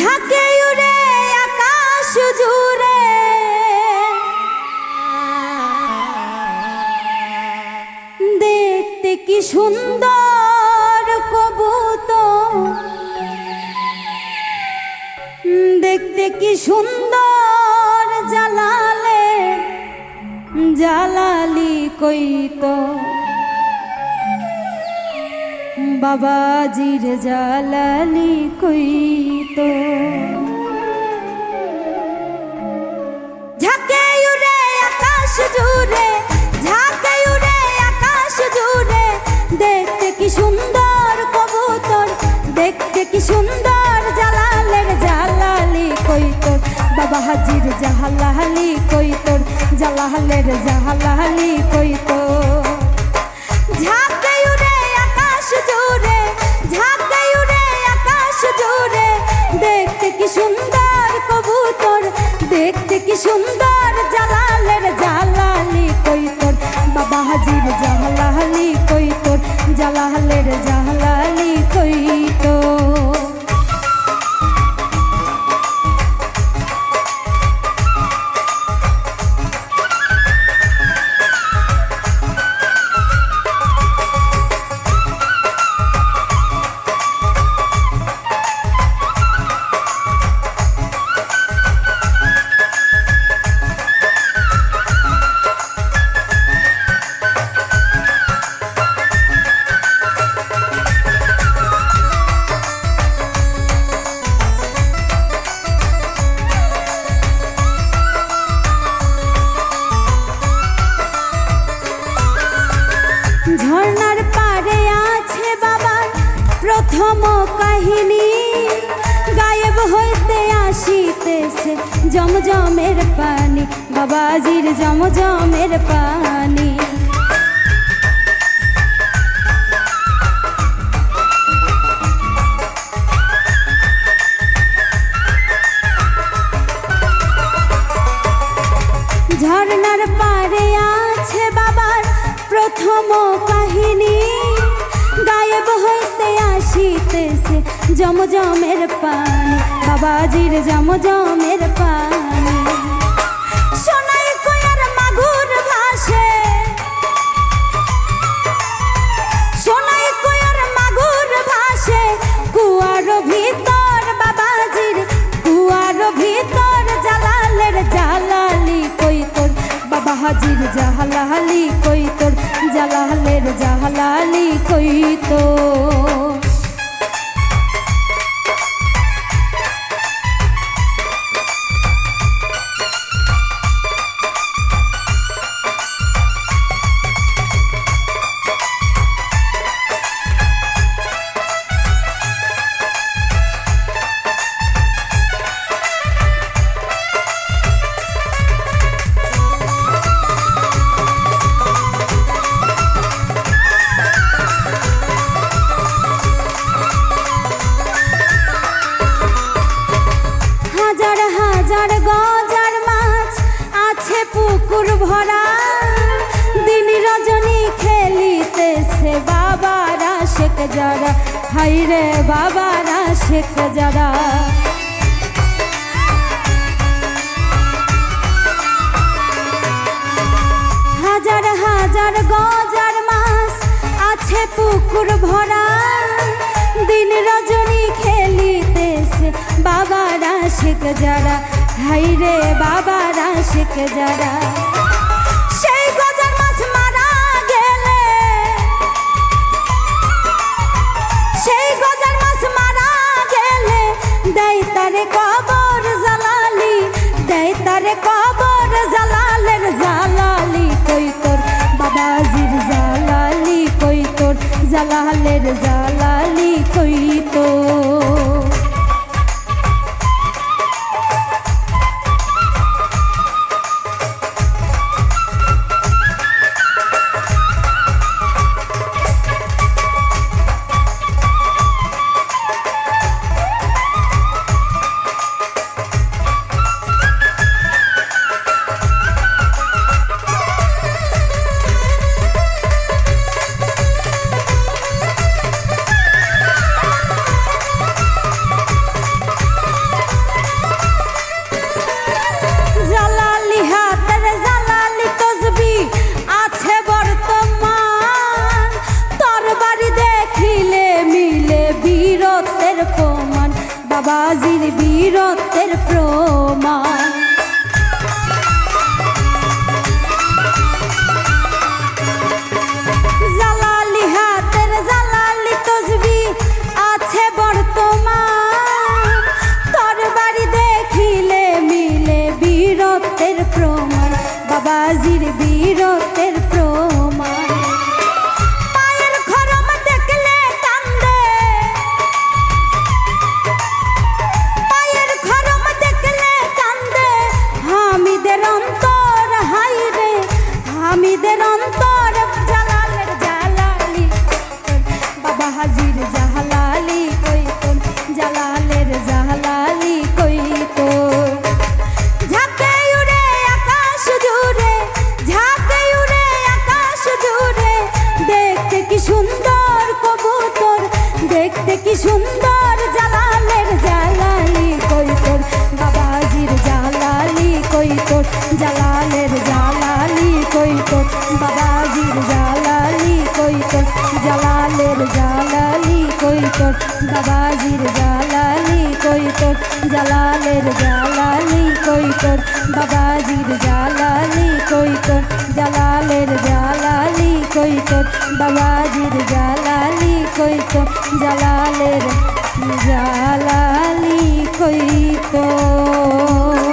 ঝাঁকে উড়ে আকাশ জুড়ে। দেখতে কি সুন্দর কবুতর। দেখতে কি সুন্দর জালালে জালালি কইতো বাবাজির জালালি কইতো। ঝাঁকে উড়ে আকাশ জুড়ে উড়ে আকাশ জুড়ে, দেখতে কি সুন্দর কবুতর, দেখতে কি সুন্দর জালালের জালালি কইতর বাবা হাজির জাহালালি কইতর জালালের জাহালালি কইতর ঝাঁকে কবুতর দেখতে কি সুন্দর জালালের ঝর্ণার পারে আছে বাবার প্রথম কাহিনী। গায়েব হইতে আসিতেছে জমজমের পানি, বাবাজির জমজমের পানি। ঝর্ণার পারে প্রথম কাহিনী। গায়েব হইতে আসিতেছে জমজমের পানি। বাবাজির জমজমের পানি। হাজির জাহালালি কইতর জালালের জাহালালি কইতর হাজার যারা হাইরে বাবারা, শেখ যারা। হাজার হাজার গজার মাছ আছে পুকুর ভরা। দিন রজনী খেলিতেছে বাবারা, শেখ যারা। হাইরে বাবারা, শেখ যারা। তারে কবর জালালি, দেয় তারে কবর জালালের জালালি, কই তোর বাবাজির জালালি, কই তোর জালালের জালালি, কই তোর বাবাজির বীরত্বের প্রমাণ। তসবি আছে বর্তমান। দেখিলে মিলে বীরত্বের বাবাজির বীরত্বের জালালি কই তোর ঝাঁকে উড়ে আকাশ দেখতে কি সুন্দর কবুতর, দেখতে কি সুন্দর জালালের জালালি কই তোর বাবাজির জালালি কই তোর জালালের জালালি কই তোর বাবাজির জালালি কই তোর জালালের জালালি কই তোর বাবাজির জালালি কই তোর জালালের জালালি কই তোর বাবাজির জালালি কই তোর জালালের জালালি কই তোর বাবাজির জালালি কই তোর জালালের জালালি কই তোর